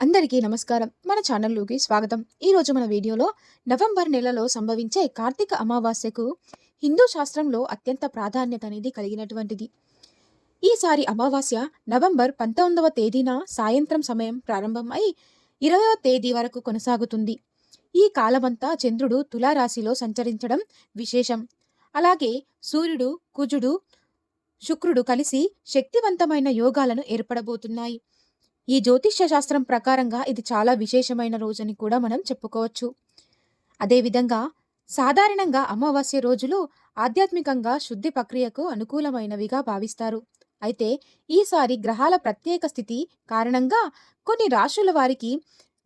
అందరికీ నమస్కారం. మన ఛానల్లోకి స్వాగతం. ఈరోజు మన వీడియోలో నవంబర్ నెలలో సంభవించే కార్తీక అమావాస్యకు హిందూ శాస్త్రంలో అత్యంత ప్రాధాన్యత అనేది కలిగినటువంటిది. ఈసారి అమావాస్య నవంబర్ పంతొమ్మిదవ తేదీన సాయంత్రం సమయం ప్రారంభం అయి ఇరవయవ తేదీ వరకు కొనసాగుతుంది. ఈ కాలమంతా చంద్రుడు తులారాశిలో సంచరించడం విశేషం. అలాగే సూర్యుడు కుజుడు శుక్రుడు కలిసి శక్తివంతమైన యోగాలను ఏర్పడబోతున్నాయి. ఈ జ్యోతిష్య శాస్త్రం ప్రకారంగా ఇది చాలా విశేషమైన రోజని కూడా మనం చెప్పుకోవచ్చు. అదేవిధంగా సాధారణంగా అమావాస్య రోజులు ఆధ్యాత్మికంగా శుద్ధి ప్రక్రియకు అనుకూలమైనవిగా భావిస్తారు. అయితే ఈసారి గ్రహాల ప్రత్యేక స్థితి కారణంగా కొన్ని రాశుల వారికి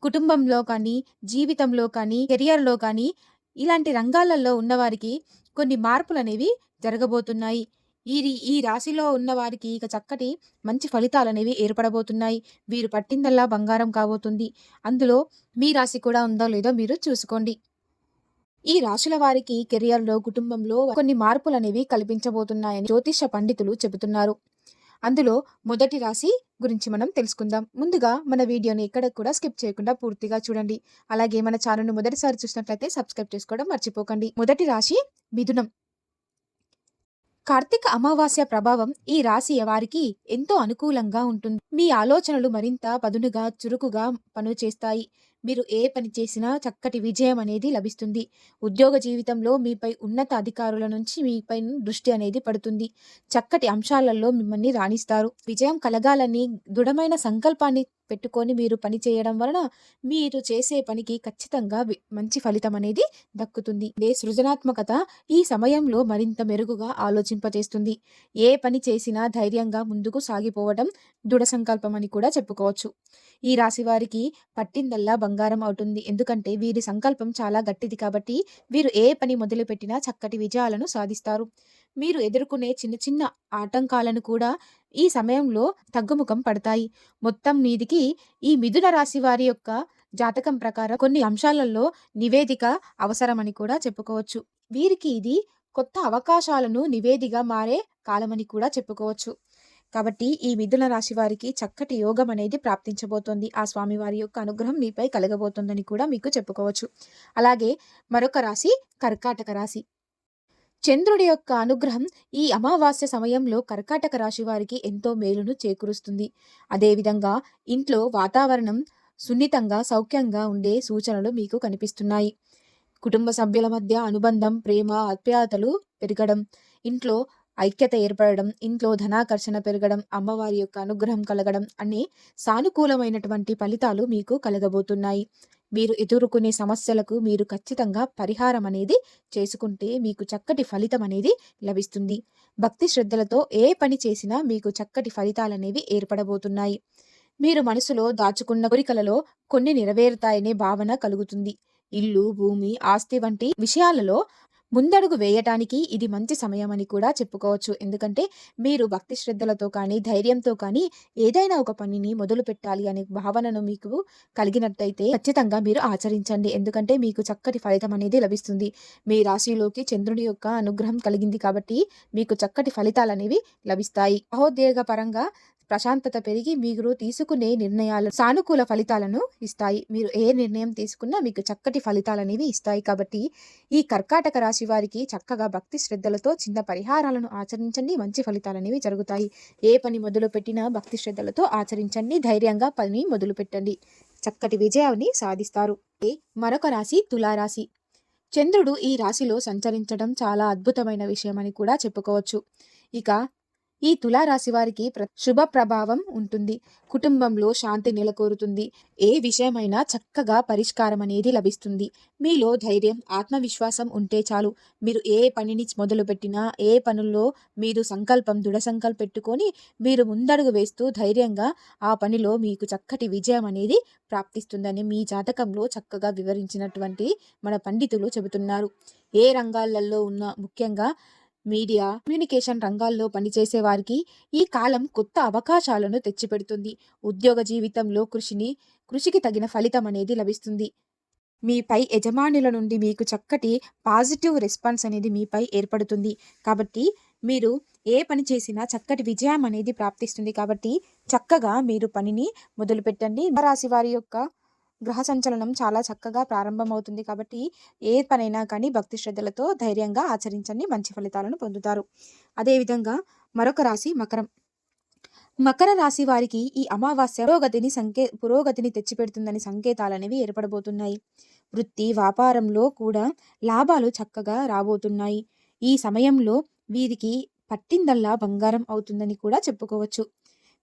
కుటుంబంలో కానీ జీవితంలో కానీ కెరియర్లో కానీ ఇలాంటి రంగాలలో ఉన్నవారికి కొన్ని మార్పులు అనేవి జరగబోతున్నాయి. ఈ ఈ రాశిలో ఉన్న వారికి ఇక చక్కటి మంచి ఫలితాలు అనేవి ఏర్పడబోతున్నాయి. వీరు పట్టిందల్లా బంగారం కాబోతుంది. అందులో మీ రాశి కూడా ఉందో లేదో మీరు చూసుకోండి. ఈ రాశుల వారికి కెరియర్లో కుటుంబంలో కొన్ని మార్పులు అనేవి కల్పించబోతున్నాయని జ్యోతిష పండితులు చెబుతున్నారు. అందులో మొదటి రాశి గురించి మనం తెలుసుకుందాం. ముందుగా మన వీడియోని ఎక్కడ కూడా స్కిప్ చేయకుండా పూర్తిగా చూడండి. అలాగే మన ఛానల్ను మొదటిసారి చూసినట్లయితే సబ్స్క్రైబ్ చేసుకోవడం మర్చిపోకండి. మొదటి రాశి మిథునం. కార్తీక అమావాస్య ప్రభావం ఈ రాశి వారికి ఎంతో అనుకూలంగా ఉంటుంది. మీ ఆలోచనలు మరింత పదునుగా చురుకుగా పనులు చేస్తాయి. మీరు ఏ పని చేసినా చక్కటి విజయం అనేది లభిస్తుంది. ఉద్యోగ జీవితంలో మీపై ఉన్నత అధికారుల నుంచి మీపై దృష్టి అనేది పడుతుంది. చక్కటి అంశాలలో మిమ్మల్ని రాణిస్తారు. విజయం కలగాలని దృఢమైన సంకల్పాన్ని పెట్టుకొని మీరు పని చేయడం వలన మీరు చేసే పనికి ఖచ్చితంగా మంచి ఫలితం అనేది దక్కుతుంది. ఇదే సృజనాత్మకత ఈ సమయంలో మరింత మెరుగుగా ఆలోచింపజేస్తుంది. ఏ పని చేసినా ధైర్యంగా ముందుకు సాగిపోవడం దృఢ సంకల్పం అని కూడా చెప్పుకోవచ్చు. ఈ రాశి వారికి పట్టిందల్లా బంగారం అవుతుంది. ఎందుకంటే వీరి సంకల్పం చాలా గట్టిది కాబట్టి వీరు ఏ పని మొదలుపెట్టినా చక్కటి విజయాలను సాధిస్తారు. మీరు ఎదుర్కొనే చిన్న చిన్న ఆటంకాలను కూడా ఈ సమయంలో తగ్గుముఖం పడతాయి. మొత్తం మీదికి ఈ మిథున రాశి వారి యొక్క జాతకం ప్రకారం కొన్ని అంశాలలో నివేదిక అవసరమని కూడా చెప్పుకోవచ్చు. వీరికి ఇది కొత్త అవకాశాలను నివేదిగా మారే కాలమని కూడా చెప్పుకోవచ్చు. కాబట్టి ఈ మిథున రాశి వారికి చక్కటి యోగం అనేది ప్రాప్తించబోతోంది. ఆ స్వామి వారి యొక్క అనుగ్రహం మీపై కలగబోతోందని కూడా మీకు చెప్పుకోవచ్చు. అలాగే మరొక రాశి కర్కాటక రాశి. చంద్రుడి యొక్క అనుగ్రహం ఈ అమావాస్య సమయంలో కర్కాటక రాశి వారికి ఎంతో మేలును చేకూరుస్తుంది. అదేవిధంగా ఇంట్లో వాతావరణం సున్నితంగా సౌఖ్యంగా ఉండే సూచనలు మీకు కనిపిస్తున్నాయి. కుటుంబ సభ్యుల మధ్య అనుబంధం ప్రేమ ఆప్యాయతలు పెరగడం ఇంట్లో ఐక్యత ఏర్పడడం ఇంట్లో ధనాకర్షణ పెరగడం అమ్మవారి యొక్క అనుగ్రహం కలగడం అనే సానుకూలమైనటువంటి ఫలితాలు మీకు కలగబోతున్నాయి. మీరు ఎదుర్కొనే సమస్యలకు మీరు ఖచ్చితంగా పరిహారం అనేది చేసుకుంటే మీకు చక్కటి ఫలితం అనేది లభిస్తుంది. భక్తి శ్రద్ధలతో ఏ పని చేసినా మీకు చక్కటి ఫలితాలు అనేవి ఏర్పడబోతున్నాయి. మీరు మనసులో దాచుకున్న కోరికలలో కొన్ని నెరవేరుతాయనే భావన కలుగుతుంది. ఇల్లు భూమి ఆస్తి వంటి విషయాలలో ముందడుగు వేయటానికి ఇది మంచి సమయం అని కూడా చెప్పుకోవచ్చు. ఎందుకంటే మీరు భక్తి శ్రద్ధలతో కానీ ధైర్యంతో కానీ ఏదైనా ఒక పనిని మొదలు పెట్టాలి అనే భావనను మీకు కలిగినట్టయితే ఖచ్చితంగా మీరు ఆచరించండి. ఎందుకంటే మీకు చక్కటి ఫలితం అనేది లభిస్తుంది. మీ రాశిలోకి చంద్రుడి యొక్క అనుగ్రహం కలిగింది కాబట్టి మీకు చక్కటి ఫలితాలు అనేవి లభిస్తాయి. సహోద్యోగ పరంగా ప్రశాంతత పెరిగి మీరు తీసుకునే నిర్ణయాలు సానుకూల ఫలితాలను ఇస్తాయి. మీరు ఏ నిర్ణయం తీసుకున్నా మీకు చక్కటి ఫలితాలు అనేవి ఇస్తాయి. కాబట్టి ఈ కర్కాటక రాశి వారికి చక్కగా భక్తి శ్రద్ధలతో చిన్న పరిహారాలను ఆచరించండి. మంచి ఫలితాలు అనేవి జరుగుతాయి. ఏ పని మొదలు పెట్టినా భక్తి శ్రద్ధలతో ఆచరించండి. ధైర్యంగా పని మొదలు పెట్టండి. చక్కటి విజయాన్ని సాధిస్తారు. ఏ మరొక రాశి? తులారాశి. చంద్రుడు ఈ రాశిలో సంచరించడం చాలా అద్భుతమైన విషయమని కూడా చెప్పుకోవచ్చు. ఇక ఈ తులారాశి వారికి ప్ర- శుభ ప్రభావం ఉంటుంది. కుటుంబంలో శాంతి నెలకొరుతుంది. ఏ విషయమైనా చక్కగా పరిష్కారం అనేది లభిస్తుంది. మీలో ధైర్యం ఆత్మవిశ్వాసం ఉంటే చాలు. మీరు ఏ పనిని మొదలుపెట్టినా ఏ పనుల్లో మీరు సంకల్పం దృఢ సంకల్పం పెట్టుకొని మీరు ముందడుగు వేస్తూ ధైర్యంగా ఆ పనిలో మీకు చక్కటి విజయం అనేది ప్రాప్తిస్తుందని మీ జాతకంలో చక్కగా వివరించినటువంటి మన పండితులు చెబుతున్నారు. ఏ రంగాలలో ఉన్న ముఖ్యంగా మీడియా కమ్యూనికేషన్ రంగాల్లో పనిచేసే వారికి ఈ కాలం కొత్త అవకాశాలను తెచ్చిపెడుతుంది. ఉద్యోగ జీవితంలో కృషిని కృషికి తగిన ఫలితం అనేది లభిస్తుంది. మీపై యజమానుల నుండి మీకు చక్కటి పాజిటివ్ రెస్పాన్స్ అనేది మీపై ఏర్పడుతుంది. కాబట్టి మీరు ఏ పని చేసినా చక్కటి విజయం అనేది ప్రాప్తిస్తుంది. కాబట్టి చక్కగా మీరు పనిని మొదలుపెట్టండి. రాశి వారి యొక్క గ్రహ సంచలనం చాలా చక్కగా ప్రారంభమవుతుంది కాబట్టి ఏ పనైనా కానీ భక్తి శ్రద్ధలతో ధైర్యంగా ఆచరించండి మంచి ఫలితాలను పొందుతారు. అదేవిధంగా మరొక రాశి మకరం. మకర రాశి వారికి ఈ అమావాస్య పురోగతిని సంకే పురోగతిని తెచ్చిపెడుతుందని సంకేతాలు అనేవి ఏర్పడబోతున్నాయి. వృత్తి వ్యాపారంలో కూడా లాభాలు చక్కగా రాబోతున్నాయి. ఈ సమయంలో వీరికి పట్టిందల్లా బంగారం అవుతుందని కూడా చెప్పుకోవచ్చు.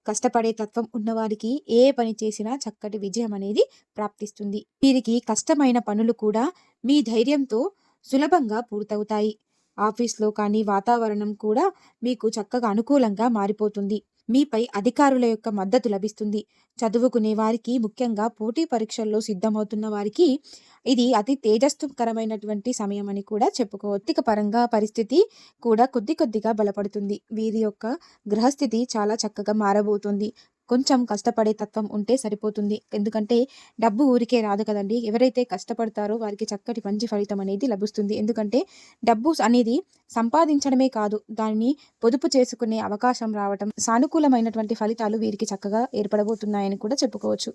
కష్టపడే తత్వం ఉన్నవారికి ఏ పని చేసినా చక్కటి విజయం అనేది ప్రాప్తిస్తుంది. వీరికి కష్టమైన పనులు కూడా మీ ధైర్యంతో సులభంగా పూర్తవుతాయి. ఆఫీస్లో కానీ వాతావరణం కూడా మీకు చక్కగా అనుకూలంగా మారిపోతుంది. మీపై అధికారుల యొక్క మద్దతు లభిస్తుంది. చదువుకునే వారికి ముఖ్యంగా పోటీ పరీక్షల్లో సిద్ధమవుతున్న వారికి ఇది అతి తేజస్కరమైనటువంటి సమయం అని కూడా చెప్పుకోవచ్చు పరంగా పరిస్థితి కూడా కొద్ది కొద్దిగా బలపడుతుంది. వీరి యొక్క గ్రహస్థితి చాలా చక్కగా మారబోతుంది. కొంచెం కష్టపడే తత్వం ఉంటే సరిపోతుంది. ఎందుకంటే డబ్బు ఊరికే రాదు కదండి. ఎవరైతే కష్టపడతారో వారికి చక్కటి మంచి ఫలితం అనేది లభిస్తుంది. ఎందుకంటే డబ్బు అనేది సంపాదించడమే కాదు దాన్ని పొదుపు చేసుకునే అవకాశం రావటం సానుకూలమైనటువంటి ఫలితాలు వీరికి చక్కగా ఏర్పడబోతున్నాయని కూడా చెప్పుకోవచ్చు.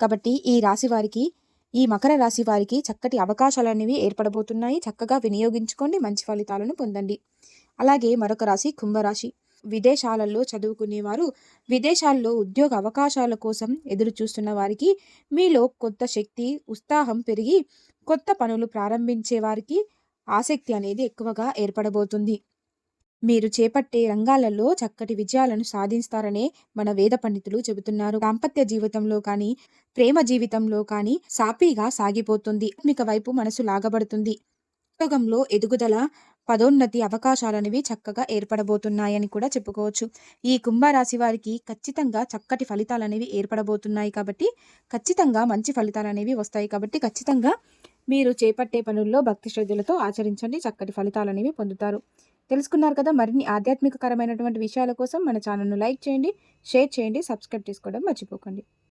కాబట్టి ఈ రాశి వారికి ఈ మకర రాశి వారికి చక్కటి అవకాశాలు అనేవి ఏర్పడబోతున్నాయి. చక్కగా వినియోగించుకోండి మంచి ఫలితాలను పొందండి. అలాగే మరొక రాశి కుంభరాశి. విదేశాలలో చదువుకునేవారు. విదేశాల్లో ఉద్యోగ అవకాశాల కోసం ఎదురు చూస్తున్న వారికి మీలో కొత్త శక్తి ఉత్సాహం పెరిగి కొత్త పనులు ప్రారంభించే వారికి ఆసక్తి అనేది ఎక్కువగా ఏర్పడబోతుంది. మీరు చేపట్టే రంగాలలో చక్కటి విజయాలను సాధిస్తారనే మన వేద పండితులు చెబుతున్నారు. దాంపత్య జీవితంలో కానీ ప్రేమ జీవితంలో కానీ సాపీగా సాగిపోతుంది. ఆత్మిక వైపు మనసు లాగబడుతుంది. ఉద్యోగంలో ఎదుగుదల పదోన్నతి అవకాశాలనేవి చక్కగా ఏర్పడబోతున్నాయని కూడా చెప్పుకోవచ్చు. ఈ కుంభరాశి వారికి ఖచ్చితంగా చక్కటి ఫలితాలు అనేవి ఏర్పడబోతున్నాయి కాబట్టి ఖచ్చితంగా మంచి ఫలితాలు అనేవి వస్తాయి కాబట్టి ఖచ్చితంగా మీరు చేపట్టే పనుల్లో భక్తి శ్రద్ధలతో ఆచరించండి చక్కటి ఫలితాలు అనేవి పొందుతారు. తెలుసుకున్నారు కదా మరిన్ని ఆధ్యాత్మికకరమైనటువంటి విషయాల కోసం మన ఛానల్ను లైక్ చేయండి షేర్ చేయండి సబ్స్క్రైబ్ చేసుకోవడం మర్చిపోకండి.